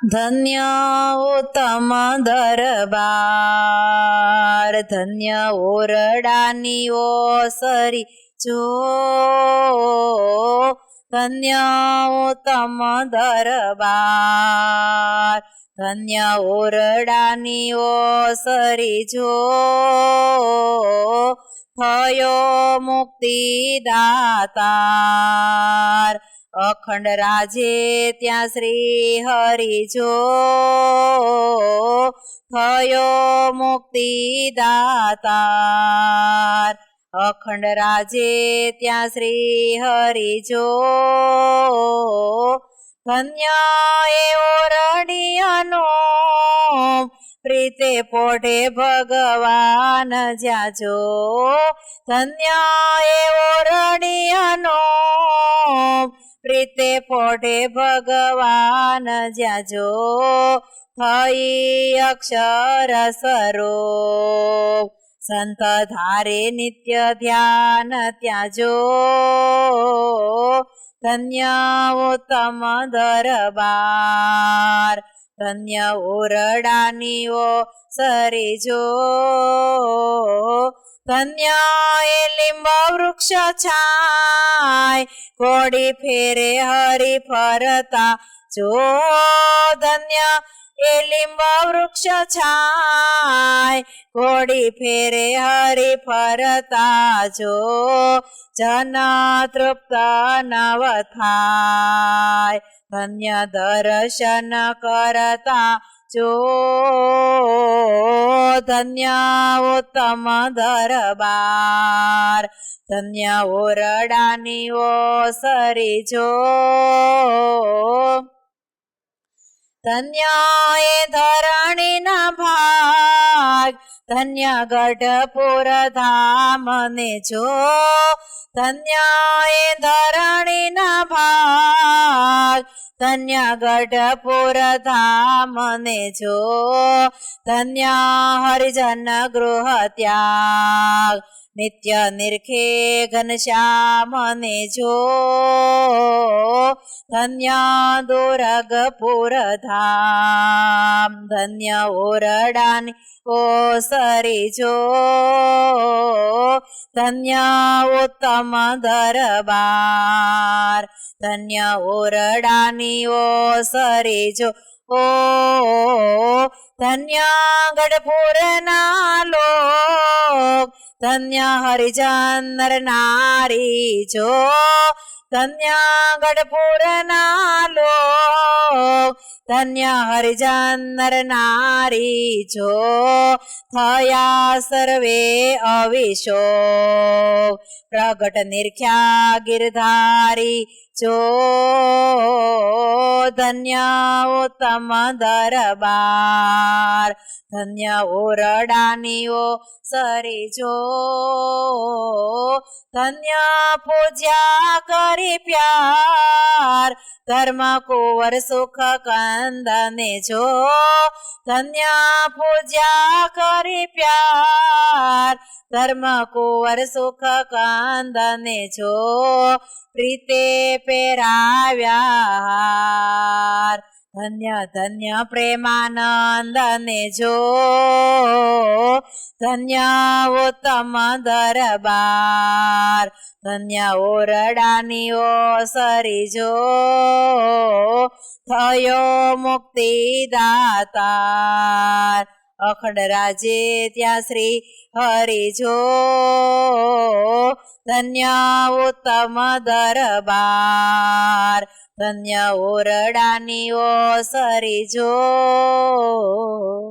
ધન્ય ઉત્તમ દરબાર ધન્ય ઓરડાની ઓસરી જો ધન્ય ઉત્તમ દરબાર ધન્ય ઓરડાની ઓસરી જો થયો મુક્તિ દાતાર અખંડ રાજે ત્યાં શ્રી હરિજો થયો મુક્તિ દાતાર અખંડ રાજે ત્યાં શ્રી હરિજો ધન્ય એ ઓરડિયાનો પ્રીતે પોઢે ભગવાન જાજો. ધન્ય એવો રણિયાનો પ્રીતે પોઢે ભગવાન જાજો. થઈ અક્ષર સ્વરૂપ. સંત ધારે નિત્ય ધ્યાન ત્યાજો. ધન્ય ઉત્તમ દરબાર. ધન્ય ઓરડાનીઓ સરીજો. ધન્ય એ લીંબ વૃક્ષ છાય, ઘોડી ફેરે હરી ફરતા જો. ધન્ય એ લીંબ વૃક્ષ છાય, ઘોડી ફેરે હરી ફરતા જો. જન તૃપ્ત નવ થાય. ધન્ય દર્શન કરતા જો ધન્ય ઉત્તમ દરબાર ધન્ય ઓરડાની ઓ સરી જો ધન્ય એ ધરણીના ભાગ ધન્ય ગઢપુર ધામ ને જો ધન્ય એ ધરણીના ભાગ ધન્ય ગઢપુર ધામ ને જો ધન્ય હરિજન ગૃહ ત્યાગ નિત્ય નિરખે ઘનશ્યામ ને જો ધન્ય દુરગપુર ધામ ધન્ય ઓરડાની ઓ સરી જો ધન્ય ઉત્તમ દરબાર ધન્ય ઓરડાની ઓ સરી જો ઓ ધન્યા ગઢપુરના લોક ધન્ય હરિજન નર નારી જો ધન્યા ગઢપુરના લોક ધન્ય હરિજન નર નારી જો થયા સર્વે અવિશો પ્રગટ નિર્ખ્યા ગિરધારી ધન્ય ઉત્તમ દરબાર ધન્ય ઓ સરી જો ધન્ય પૂજા કરી પ્યાર ધર્મ કુંવર સુખ કંદને જો ધન્ય પૂજા કરી પ્યાર ધર્મ કુંવર સુખ કંદને જો પ્રીતે પેરાવ્યા ધન્ય ધન્ય પ્રેમાનંદ ને જો ધન્ય ઉત્તમ દરબાર. ધન્ય ઓરડાની ઓ સરી જો થયો મુક્તિ દાતાર અખંડ રાજે ત્યાં શ્રી હરિ જો. ધન્ય ઉત્તમ દરબાર ધન્ય ઓરડાની ઓ સરી જો.